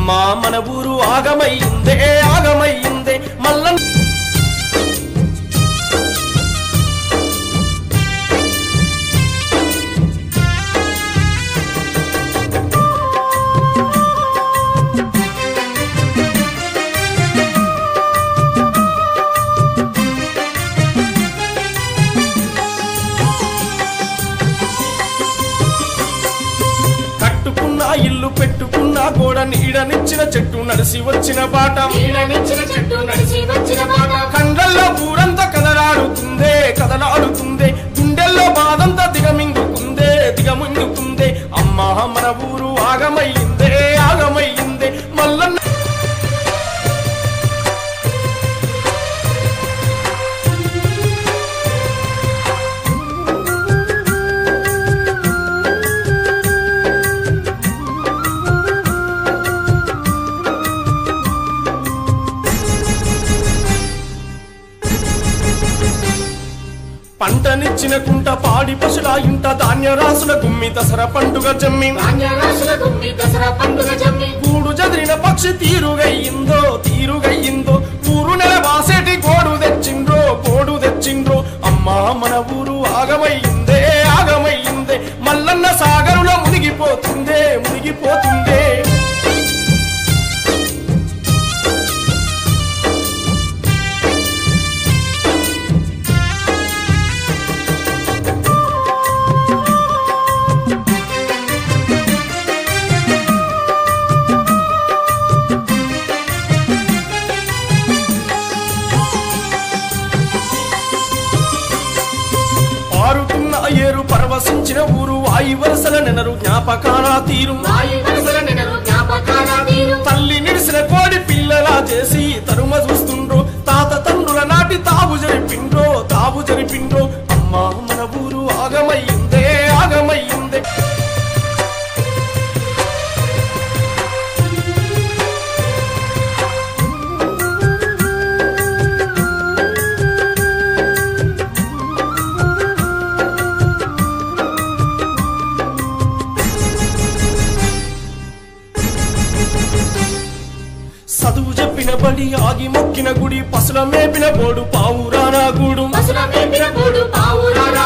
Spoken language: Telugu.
అమ్మా మన ఊరు ఆగమయ్యిందే ఆగమయ్యిందే. మల్ల కట్టుకున్న ఇల్లు పెట్టుకున్న గోడ నీడనిచ్చిన చెట్టు నడిసి వచ్చిన బాట. నీడనిచ్చిన చెట్టు నడిచి పంటనిచ్చిన కుంట పాడి పశుల ఇంట ధాన్య రాసుల గుమ్మి దసరా పండుగ జమ్మి. పండుగ జమ్మి. గూడు చదిరిన పక్షి తీరుగయ్యిందో తీరు. వాయు వరసల నెనరు జ్ఞాపకాల తీరు. తల్లి నిడిసిన కోడి పిల్లలా చేసి తరుమ చూస్తుండ్రో. తాత తండ్రుల నాటి తావు జరిపిండ్రో తావు జరిపిండ్రో. పడి ఆగి మొక్కిన గుడి పసుల మేపిన బోడు పావురానా గూడు. పసుల మేపిన గూడు పావురానా